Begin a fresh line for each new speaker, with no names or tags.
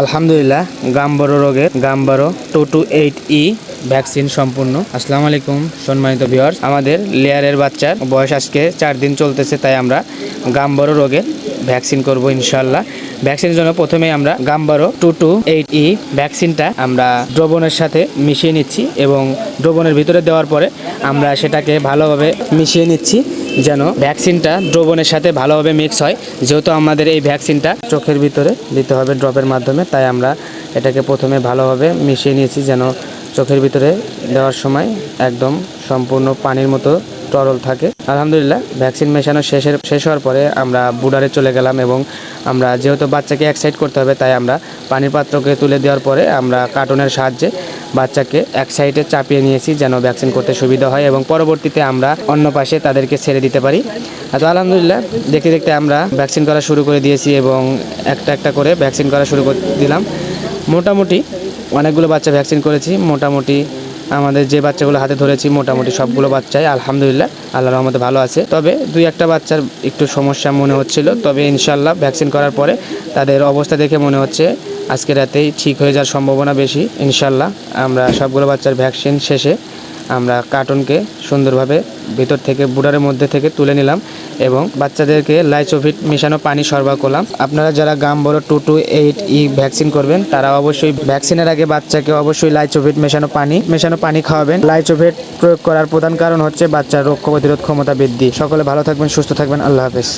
আলহামদুলিল্লাহ, গাম্বারো রোগের Gumboro two two eight E vaccine সম্পূর্ণ। আসসালামু আলাইকুম সম্মানিত ভিওয়ার্স আমাদের লেয়ারের বাচ্চার বয়স আজকে চার দিন চলতেছে, তাই আমরা গাম্বারো রোগের ভ্যাকসিন করব ইনশাল্লাহ ভ্যাকসিনের জন্য প্রথমে আমরা Gumboro two two eight E ভ্যাকসিনটা আমরা দ্রবণের সাথে মিশিয়ে নিচ্ছি এবং দ্রবণের ভিতরে দেওয়ার পরে আমরা সেটাকে ভালোভাবে মিশিয়ে নিচ্ছি যেন ভ্যাকসিনটা দ্রবণের সাথে ভালোভাবে মিক্স হয়। যেহেতু আমাদের এই ভ্যাকসিনটা চোখের ভিতরে দিতে হবে ড্রপের মাধ্যমে, তাই আমরা এটাকে প্রথমে ভালোভাবে মিশিয়ে নিয়েছি যেন চোখের ভিতরে দেওয়ার সময় একদম সম্পূর্ণ পানির মতো তরল থাকে। আলহামদুলিল্লাহ ভ্যাকসিন মেশানো শেষের, শেষ হওয়ার পরে আমরা বুডারে চলে গেলাম এবং আমরা যেহেতু বাচ্চাকে এক্সাইট করতে হবে, তাই আমরা পানির পাত্রকে তুলে দেওয়ার পরে আমরা কার্টুনের সাহায্যে বাচ্চাকে এক সাইডে চাপিয়ে নিয়েছি যেন ভ্যাকসিন করতে সুবিধা হয় এবং পরবর্তীতে আমরা অন্য পাশে তাদেরকে ছেড়ে দিতে পারি। তো আলহামদুলিল্লাহ, দেখতে দেখতে আমরা ভ্যাকসিন করা শুরু করে দিয়েছি এবং একটা একটা করে ভ্যাকসিন করা শুরু করে, দিলাম। মোটামুটি অনেকগুলো বাচ্চা ভ্যাকসিন করেছি। মোটামুটি আমাদের যে বাচ্চাগুলো হাতে ধরেছি, মোটামুটি সবগুলো বাচ্চাই, আলহামদুলিল্লাহ, আল্লাহ রহমতে ভালো আছে। তবে দুই একটা বাচ্চার একটু সমস্যা মনে হচ্ছিল, তবে ইনশাল্লাহ ভ্যাকসিন করার পরে তাদের অবস্থা দেখে মনে হচ্ছে আজকে রাতেই ঠিক হয়ে যাওয়ার সম্ভাবনা বেশি। ইনশাল্লাহ আমরা সবগুলো বাচ্চার ভ্যাকসিন শেষে আমরা কার্টুনকে সুন্দরভাবে ভিতর থেকে বুডারের মধ্যে থেকে তুলে নিলাম এবং বাচ্চাদেরকে লাইচোভিট মেশানো পানি সরবরাহ করলাম। আপনারা যারা Gumboro two two eight E vaccine করবেন, তারা অবশ্যই ভ্যাকসিনের আগে বাচ্চাকে অবশ্যই লাইচোভিট মেশানো পানি মেশানো পানি খাওয়াবেন। লাইচোভিট প্রয়োগ করার প্রধান কারণ হচ্ছে বাচ্চার রোগ প্রতিরোধ ক্ষমতা বৃদ্ধি। সকলে ভালো থাকবেন, সুস্থ থাকবেন। আল্লাহ হাফেজ।